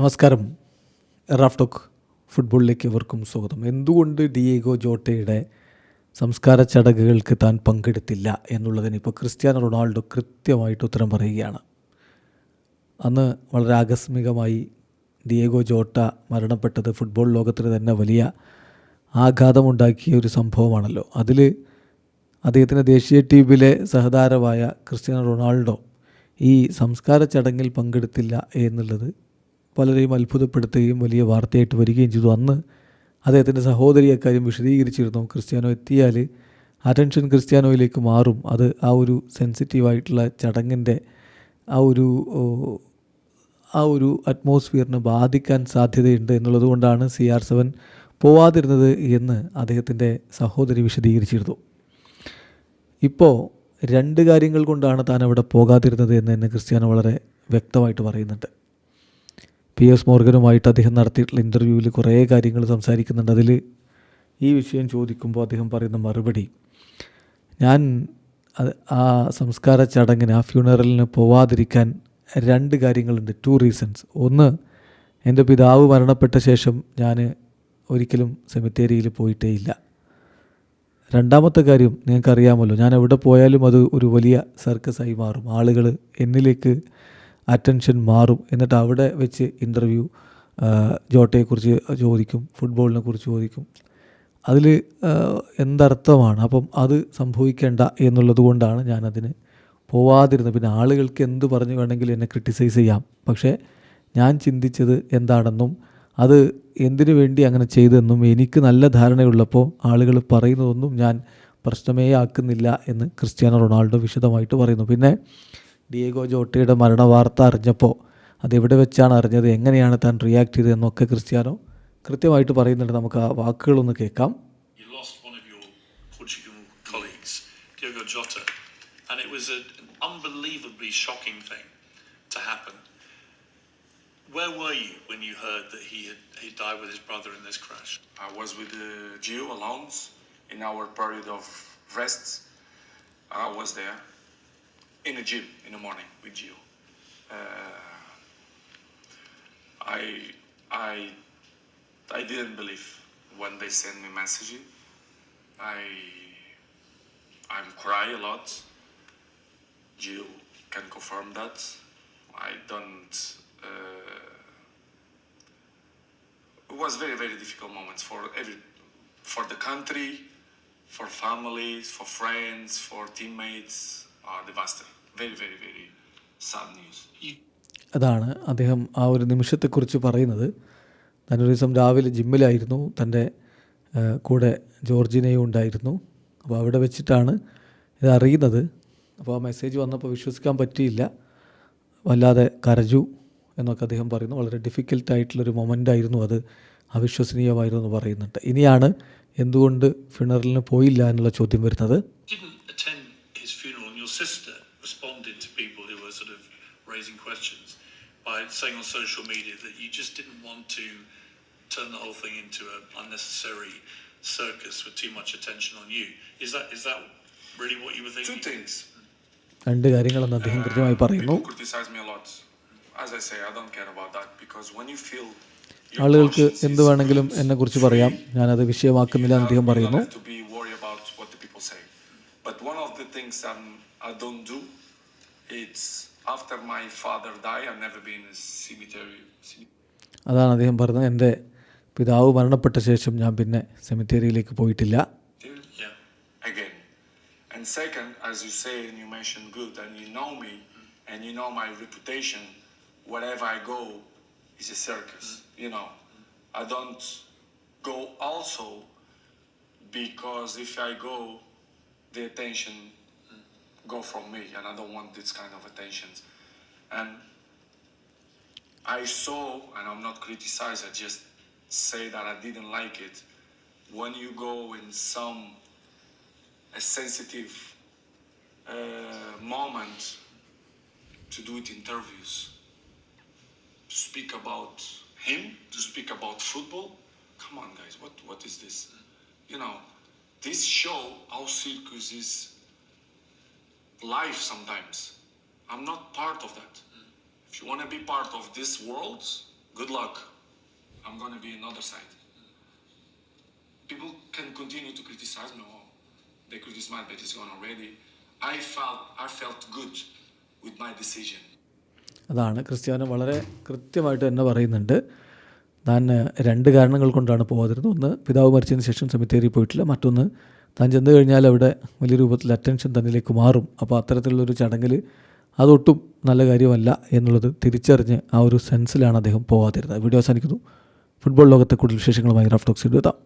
നമസ്കാരം. Raf talk ഫുട്ബോളിലേക്ക് എവർക്കും സ്വാഗതം. എന്തുകൊണ്ട് ഡിയേഗോ ജോട്ടയുടെ സംസ്കാര ചടങ്ങുകൾക്ക് താൻ പങ്കെടുത്തില്ല എന്നുള്ളതിന് ഇപ്പോൾ ക്രിസ്ത്യാനോ റൊണാൾഡോ കൃത്യമായിട്ട് ഉത്തരം പറയുകയാണ്. അന്ന് വളരെ ആകസ്മികമായി ഡിയേഗോ ജോട്ട മരണപ്പെട്ടത് ഫുട്ബോൾ ലോകത്തിന് തന്നെ വലിയ ആഘാതമുണ്ടാക്കിയ ഒരു സംഭവമാണല്ലോ. അതിൽ അദ്ദേഹത്തിന്റെ ദേശീയ ടീമിലെ സഹതാരമായ ക്രിസ്ത്യാനോ റൊണാൾഡോ ഈ സംസ്കാര ചടങ്ങിൽ പങ്കെടുത്തില്ല എന്നുള്ളത് പലരെയും അത്ഭുതപ്പെടുത്തുകയും വലിയ വാർത്തയായിട്ട് വരികയും ചെയ്തു. അന്ന് അദ്ദേഹത്തിന്റെ സഹോദരി അക്കാര്യം വിശദീകരിച്ചിരുന്നു. ക്രിസ്ത്യാനോ എത്തിയാൽ അറ്റൻഷൻ ക്രിസ്ത്യാനോയിലേക്ക് മാറും. അത് ആ ഒരു സെൻസിറ്റീവായിട്ടുള്ള ചടങ്ങിന്റെ ആ ഒരു ആ ഒരു അറ്റ്മോസ്ഫിയറിനെ ബാധിക്കാൻ സാധ്യതയുണ്ട് എന്നുള്ളതുകൊണ്ടാണ് സി ആർ സെവൻ പോവാതിരുന്നത് എന്ന് അദ്ദേഹത്തിന്റെ സഹോദരി വിശദീകരിച്ചിരുന്നു. ഇപ്പോൾ രണ്ട് കാര്യങ്ങൾ കൊണ്ടാണ് താൻ അവിടെ പോകാതിരുന്നത് എന്ന് തന്നെ ക്രിസ്ത്യാനോ വളരെ വ്യക്തമായിട്ട് പറയുന്നുണ്ട്. പി എസ് മോർഗനുമായിട്ട് അദ്ദേഹം നടത്തിയിട്ടുള്ള ഇന്റർവ്യൂവിൽ കുറേ കാര്യങ്ങൾ സംസാരിക്കുന്നുണ്ട്. അതിൽ ഈ വിഷയം ചോദിക്കുമ്പോൾ അദ്ദേഹം പറയുന്ന മറുപടി ഞാൻ ആ സംസ്കാര ചടങ്ങിന് ആ ഫ്യൂണറലിന് പോവാതിരിക്കാൻ രണ്ട് കാര്യങ്ങളുണ്ട് ടു റീസൺസ് ഒന്ന് എന്റെ പിതാവ് മരണപ്പെട്ട ശേഷം ഞാൻ ഒരിക്കലും സെമിത്തേരിയിൽ പോയിട്ടേ ഇല്ല. രണ്ടാമത്തെ കാര്യം നിങ്ങൾക്കറിയാമല്ലോ ഞാൻ എവിടെ പോയാലും അത് ഒരു വലിയ സർക്കസായി മാറും. ആളുകൾ എന്നിലേക്ക് അറ്റൻഷൻ മാറും. എന്നിട്ട് അവിടെ വെച്ച് ഇന്റർവ്യൂ ജോട്ടയെക്കുറിച്ച് ചോദിക്കും ഫുട്ബോളിനെ കുറിച്ച് ചോദിക്കും. അതിൽ എന്തർത്ഥമാണ്? അപ്പം അത് സംഭവിക്കേണ്ട എന്നുള്ളത് കൊണ്ടാണ് ഞാനതിന് പോവാതിരുന്നത്. പിന്നെ ആളുകൾക്ക് എന്ത് പറഞ്ഞു വേണമെങ്കിലും എന്നെ ക്രിട്ടിസൈസ് ചെയ്യാം. പക്ഷേ ഞാൻ ചിന്തിച്ചത് എന്താണെന്നും അത് എന്തിനു വേണ്ടി അങ്ങനെ ചെയ്തെന്നും എനിക്ക് നല്ല ധാരണയുള്ളപ്പോൾ ആളുകൾ പറയുന്നതൊന്നും ഞാൻ പ്രശ്നമേ ആക്കുന്നില്ല എന്ന് ക്രിസ്ത്യാനോ റൊണാൾഡോ വിശദമായിട്ട് പറയുന്നു. പിന്നെ ഡിയേഗോ ജോട്ടയുടെ മരണവാർത്ത അറിഞ്ഞപ്പോൾ അതെവിടെ വെച്ചാണ് അറിഞ്ഞത് എങ്ങനെയാണ് താൻ റിയാക്ട് ചെയ്തതെന്നൊക്കെ ക്രിസ്ത്യാനോ കൃത്യമായിട്ട് പറയുന്നുണ്ട് നമുക്ക് ആ വാക്കുകളൊന്ന് കേൾക്കാം You lost one of your Portugal colleagues, Diogo Jota, and it was an unbelievably shocking thing to happen. Where were you when you heard that he had he died with his brother in this crash? I was with the Jew alone in our period of rest. I was there in the gym in the morning with you. Uh, I I I didn't believe when they sent me message. I I'm cry a lot. Jill can confirm that. I don't. Uh, it was very very difficult moments for every for the country for families for friends for teammates അതാണ് അദ്ദേഹം ആ ഒരു നിമിഷത്തെക്കുറിച്ച് പറയുന്നത്. ഞാനൊരു ദിവസം രാവിലെ ജിമ്മിലായിരുന്നു. തന്റെ കൂടെ ജോർജിനയും ഉണ്ടായിരുന്നു. അപ്പോൾ അവിടെ വെച്ചിട്ടാണ് ഇത് അറിയുന്നത് അപ്പോൾ ആ മെസ്സേജ് വന്നപ്പോൾ വിശ്വസിക്കാൻ പറ്റിയില്ല. വല്ലാതെ കരജു എന്നൊക്കെ അദ്ദേഹം പറയുന്നു. വളരെ ഡിഫിക്കൽട്ടായിട്ടുള്ളൊരു മൊമെന്റ് ആയിരുന്നു അത്. അവിശ്വസനീയമായിരുന്നു എന്ന് പറയുന്നുണ്ട്. ഇനിയാണ് എന്തുകൊണ്ട് ഫിണറലിന് പോയില്ല എന്നുള്ള ചോദ്യം വരുന്നത് didn't attend his funeral, and your sister responded to people who were sort of raising questions by saying on social media that you just didn't want to turn the whole thing into an unnecessary circus with too much attention on you. Is that is that really what you were thinking? two things രണ്ട് കാര്യങ്ങളെന്ന് അദ്ദേഹം കൃത്യമായി പറയുന്നു people criticize me a lot as i say i don't care about that because when you feel your ആളുകൾക്ക് എന്ത് വേണമെങ്കിലും എന്നെ കുറിച്ച് പറയാം ഞാനത് വിഷയമാക്കുന്നില്ല എന്ന് അദ്ദേഹം പറയുന്നു i don't do it's after my father died i've never been in a cemetery അതാണ് അദ്ദേഹം പറഞ്ഞത് എന്റെ പിതാവ് മരണപ്പെട്ട ശേഷം ഞാൻ പിന്നെ സെമിത്തേരിയിലേക്ക് പോയിട്ടില്ല again. And second, as you say and you mentioned good, and you know me, and you know my reputation, wherever I go is a circus. You know, I don't go also because if I go, the attention go from me, and I don't want this kind of attentions. And I saw, and I'm not criticized. I just say that I didn't like it. When you go in some a sensitive uh, moment to do it interviews, speak about him, to speak about football. Come on, guys, what what is this? You know, this show how circus is life sometimes. I'm not part of that. If you want to be part of this world, good luck. I'm going to be another the other side. People can continue to criticize me. Oh, they criticize my but it's gone already. I felt, I felt good with my decision. അതാണ് Cristiano വളരെ കൃത്യമായിട്ട് തന്നെ പറയുന്നുണ്ട് താൻ രണ്ട് കാരണങ്ങൾ കൊണ്ടാണ് പോകാതിരുന്നത് ഒന്ന് പിതാവ് മരിച്ചതിന് ശേഷം സെമിത്തേരി പോയിട്ടില്ല മറ്റൊന്ന് താൻ ചെന്ന് കഴിഞ്ഞാൽ അവിടെ വലിയ രൂപത്തിൽ അറ്റൻഷൻ തന്നിലേക്ക് മാറും. അപ്പോൾ അത്തരത്തിലുള്ളൊരു ചടങ്ങിൽ അതൊട്ടും നല്ല കാര്യമല്ല എന്നുള്ളത് തിരിച്ചറിഞ്ഞ് ആ ഒരു സെൻസിലാണ് അദ്ദേഹം പോകാതിരുന്നത് വീഡിയോ അവസാനിക്കുന്നു. ഫുട്ബോൾ ലോകത്തെ കൂടുതൽ വിശേഷങ്ങളുമായി റഫ് ടോക്സ് എത്താം.